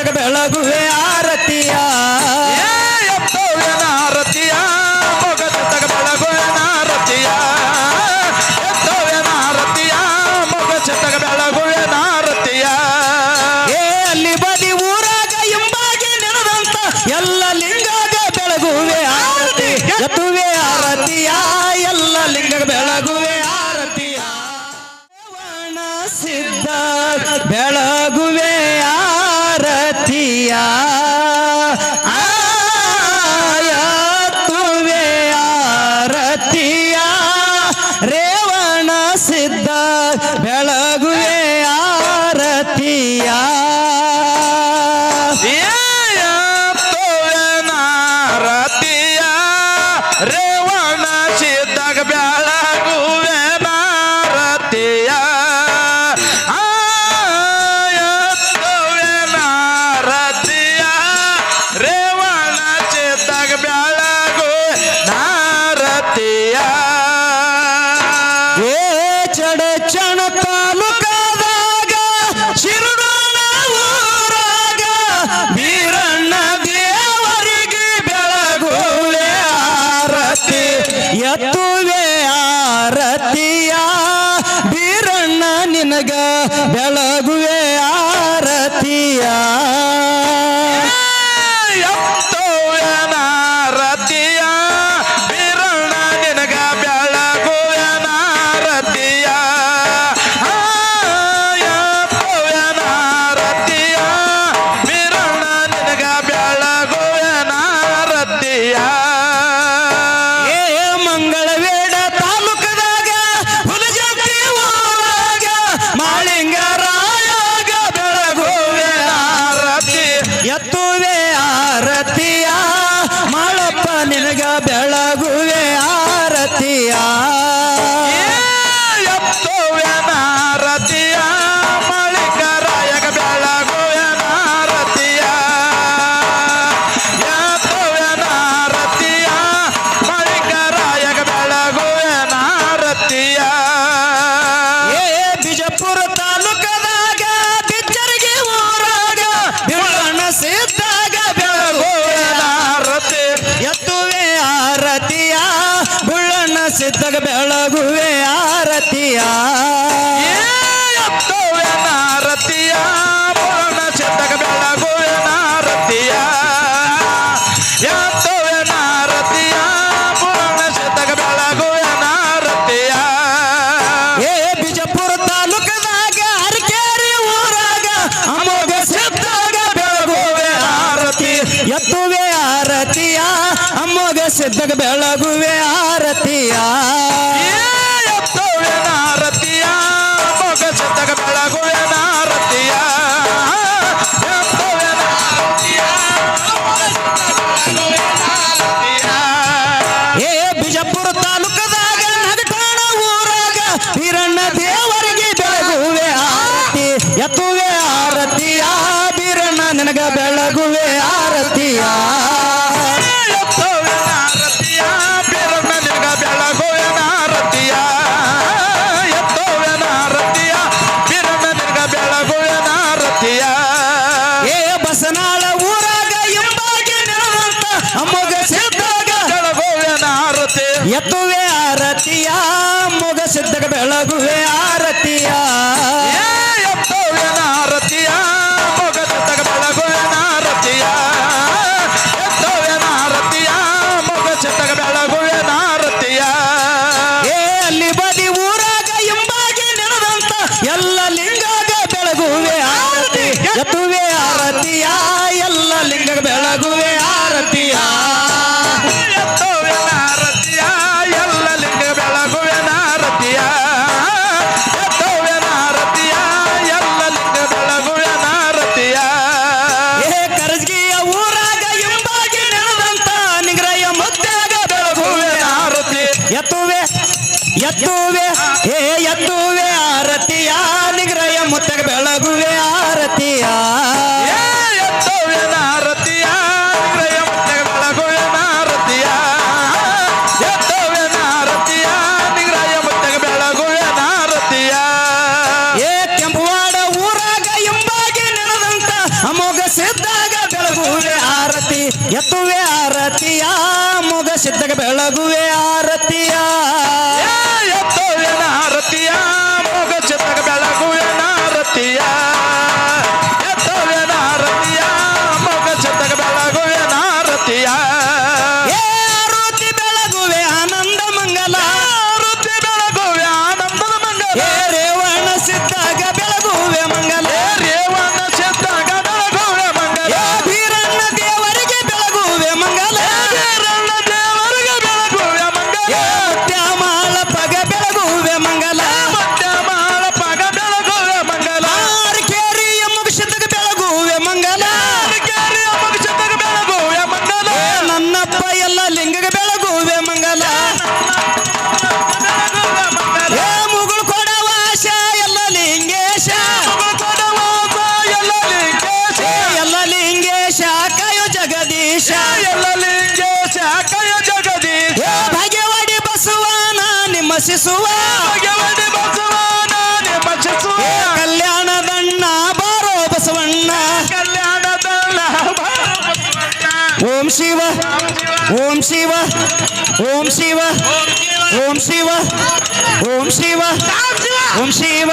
ಸಿದ್ಧಗ ಬೆಳಗುವೆ ಆರತಿಯ. ಎತ್ತೋವೇನ ಆರತಿಯ ಚಿತ್ತಗ ಬೆಳಗುವೆನ ಆರತಿಯ ಎತ್ತೋವೇನ ಆರತಿಯ ಮೊಗ ಚಿತ್ತಗ ಬೆಳಗುವೆನ ಆರತಿಯ ಏ ಅಲ್ಲಿ ಬದಿ ಊರಾಗ ಹಿಂಬಾಗಿ ನೆನೆದಂತ ಎಲ್ಲ ಲಿಂಗಾಗ ಬೆಳಗುವೆ ಆರತಿ. ಎತ್ತುವೆ ಆರತಿಯ. ಎಲ್ಲ ಲಿಂಗ ಬೆಳಗುವೆ ಆರತಿಯ. ಸಿದ್ಧ ಬೆಳಗುವೆ ಆರತಿಯ ಆಯತ್ತುವೆ ಆರತಿಯ ರೇವಣ ಸಿದ್ಧ ಬೆಳಗುವೆ ಆರತಿಯ ಸಿದ್ಧಗ ಬೆಳಗುವೆ ಆರತಿಯ. ರತಿಯ ಪೂರ್ಣ ಸಿದ್ಧಗ ಬೆಳಗುವೆನ ರತಿಯ ಎತ್ತೋವೇನ ರತಿಯ ಪೂರ್ಣ ಸಿದ್ಧಗ ಬೆಳಗುವೆನ ರತಿಯ ಏ ಬಿಜಪುರ ತಾಲೂಕದಾಗ ಅರಕೇರಿ ಊರಾಗ ಅಮೋಘ ಸಿದ್ಧಗ ಬೆಳಗುವೆ ಆರತಿ ಎತ್ತುವೆ ಆರತಿಯ. ಅಮೋಘ ಸಿದ್ಧಗ ಬೆಳಗುವೆ ಆರತಿಯ. ಎತ್ತೋವೇನ ರತಿಯ ಮೊಗ ಸಿದ್ಧಗ ಬೆಳಗುವೆನ ರತಿಯ ಎತ್ತೋವೇನ ರತಿಯ ಏ ಬಿಜಾಪುರ ತಾಲೂಕದಾಗ ನಗಟಾಣ ಊರಾಗ ಹಿರಣ್ಣ ದೇವರಿಗೆ ಬೆಳಗುವೆ ಆರತಿ. ಎತ್ತುವೆ ಆರತಿಯ ಬೀರಣ್ಣ ನಿನಗ ಬೆಳಗುವೆ ಆರತಿಯ. ಸಿದ್ಧಗ ಬೆಳಗುವೆ Cuba. ಭಾಷಿಸುವ ಕಲ್ಯಾಣದಣ್ಣ ಬಾರೋ ಬಸವಣ್ಣ. ಓಂ ಶಿವ ಓಂ ಶಿವ. ಓಂ ಶಿವ ಓಂ ಶಿವ. ಓಂ ಶಿವ. ಓಂ ಶಿವ.